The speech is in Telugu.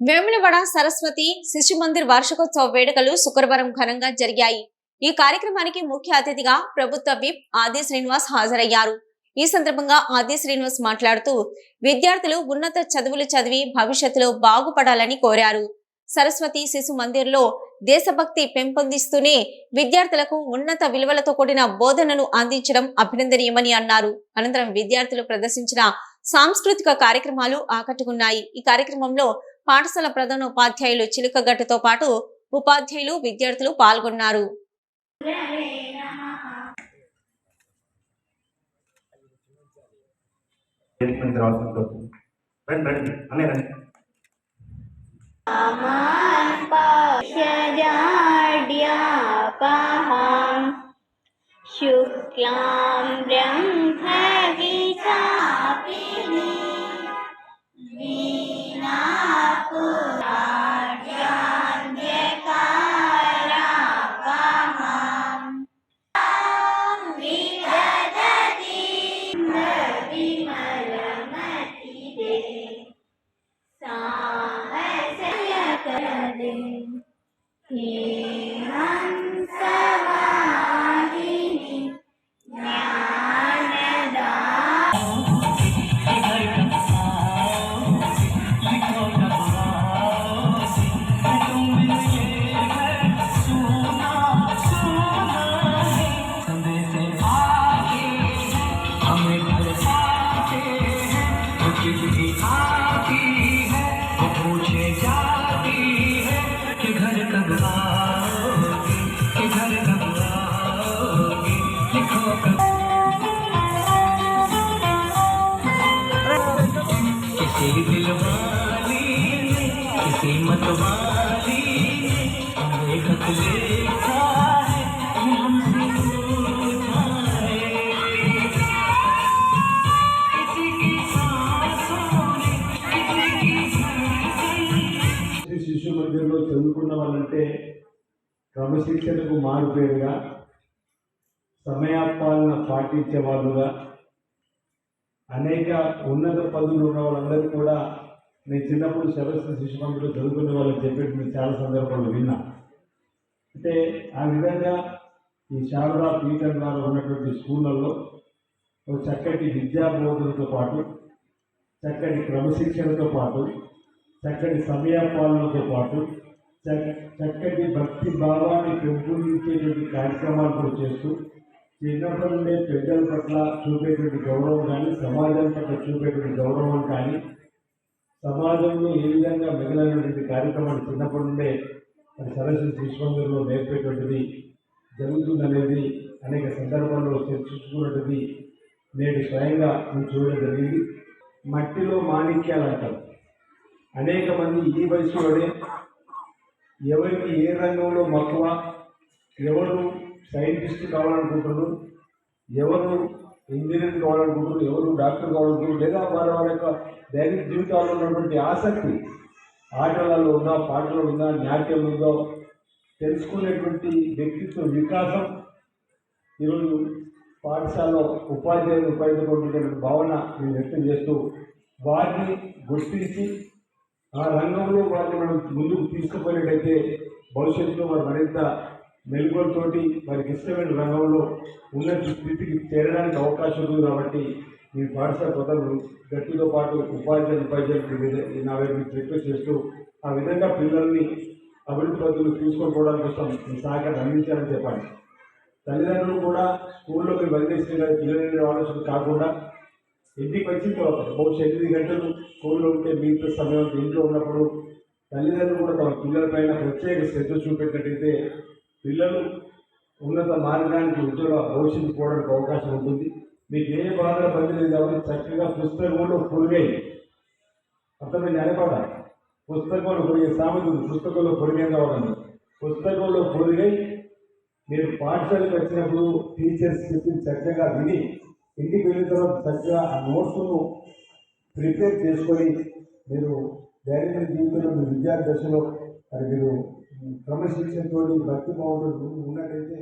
వేములవాడ సరస్వతి శిశు మందిర్ వార్షికోత్సవ వేడుకలు శుక్రవారం ఘనంగా జరిగాయి. ఈ కార్యక్రమానికి ముఖ్య అతిథిగా ప్రభుత్వ విప్ ఆది శ్రీనివాస్ హాజరయ్యారు. ఈ సందర్భంగా ఆది శ్రీనివాస్ మాట్లాడుతూ విద్యార్థులు ఉన్నత చదువులు చదివి భవిష్యత్తులో బాగుపడాలని కోరారు. సరస్వతి శిశు మందిర్లో దేశభక్తి పెంపొందిస్తూనే విద్యార్థులకు ఉన్నత విలువలతో కూడిన బోధనను అందించడం అభినందనీయమని అన్నారు. అనంతరం విద్యార్థులు ప్రదర్శించిన సాంస్కృతిక కార్యక్రమాలు ఆకట్టుకున్నాయి. ఈ కార్యక్రమంలో పాఠశాల ప్రధాన ఉపాధ్యాయులు చిలుకగట్టుతో పాటు ఉపాధ్యాయులు విద్యార్థులు పాల్గొన్నారు. స్టేట్మెంట్ किसी दिल वाली ने किसी मत वाली ने हमें खत लिखा है ये हमसे पूछा है किसी की सांसों ने किसी की శ్రీ శిశు మందిర్లో చదువుకున్న వాళ్ళంటే క్రమశిక్షణకు మారుపేరుగా సమయాపాలన పాటించే వాళ్ళుగా అనేక ఉన్నత పదవులు ఉన్న వాళ్ళందరూ కూడా నేను చిన్నప్పుడు సరస్వతి శిశు మందిర్లో చదువుకునే వాళ్ళని చెప్పేసి నేను చాలా సందర్భాలు విన్నా. అంటే ఆ విధంగా ఈ శారదా పీఠం గారు ఉన్నటువంటి స్కూళ్ళల్లో ఒక చక్కటి విద్యా బోధనతో పాటు చక్కటి క్రమశిక్షణతో పాటు చక్కటి సమయపాలనతో పాటు చక్కటి భక్తి భావాన్ని పెంపొందించేటువంటి కార్యక్రమాలు కూడా చేస్తూ చిన్నప్పటి నుండే పెద్దల పట్ల చూపేటువంటి గౌరవం కానీ సమాజం పట్ల చూపేటువంటి గౌరవం కానీ సమాజంలో ఏ విధంగా మిగిలినటువంటి కార్యక్రమాలు చిన్నప్పటి నుండే మరి సరస్వతి శిశుమందిరంలో నేర్పేటువంటిది జరుగుతుందనేది అనేక సందర్భాల్లో చర్చించుకున్నది నేడు స్వయంగా నేను చూడడం జరిగింది. మట్టిలో మాణిక్యాలు అంటారు. అనేక మంది ఈ వయసులోనే ఎవరికి ఏ రంగంలో మక్కువ ఎవరు సైంటిస్ట్ కావాలనుకుంటున్నారు ఎవరు ఇంజనీర్ కావాలనుకుంటున్నారు ఎవరు డాక్టర్ కావాలనుకుంటున్నారు లేదా వారి వారి యొక్క దైనిక జీవితాల్లో ఉన్నటువంటి ఆసక్తి ఆటలలో ఉందా పాటలో ఉందా నాట్యం ఉందో తెలుసుకునేటువంటి వ్యక్తిత్వ వికాసం ఈరోజు పాఠశాలలో ఉపాధ్యాయులు ఉపయోగించుకుంటున్న భావన నేను వ్యక్తం చేస్తూ వారిని గుర్తించి ఆ రంగంలో వారిని మనం ముందుకు తీసుకుపోయినట్టయితే భవిష్యత్తులో వారు మరింత మెలుగులతోటి వారికి ఇష్టమైన రంగంలో ఉన్నత స్థితికి చేరడానికి అవకాశం ఉంది కాబట్టి మీ పాఠశాల ప్రజలు గట్టితో పాటు ఉపాధ్యాయులు ఉపాధ్యాయులు మీద- నా వైపు నుంచి రిక్వెస్ట్ చేస్తూ ఆ విధంగా పిల్లల్ని అభివృద్ధి పద్ధతులు తీసుకొని కోసం మీ సహకారం అందించాలని చెప్పండి తల్లిదండ్రులు కూడా స్కూల్లో మీరు వదిలేస్తే పిల్లలు ఆలోచన కాకుండా ఇంటికి వచ్చిన తర్వాత బహుశా ఎనిమిది గంటలు స్కూల్లో ఉంటే మిగతా సమయం ఇంట్లో ఉన్నప్పుడు తల్లిదండ్రులు కూడా తమ పిల్లల పైన ప్రత్యేక శ్రద్ధ చూపెట్టినట్టయితే పిల్లలు ఉన్నత మార్గానికి ఉద్యోగ భవిష్యత్తు పోవడానికి అవకాశం ఉంటుంది. మీకు ఏ బాధల పని లేదు కాబట్టి చక్కగా పుస్తకంలో పొడిగాయి అర్థమైంది? అనేపాట పుస్తకంలో పొరిగే సామెత పుస్తకంలో పొరిగే కావాలని పుస్తకంలో పొడిగై. మీరు పాఠశాలకు వచ్చినప్పుడు టీచర్స్ చెప్పిన చక్కగా విని ఇంటికి వెళ్ళిన తర్వాత చక్కగా ఆ నోట్స్ను ప్రిపేర్ చేసుకొని మీరు దైనందిన జీవితంలో మీ విద్యార్థి దశలో మరి మీరు క్రమశిక్షణతో భక్తి భావంతో ఉన్నట్టయితే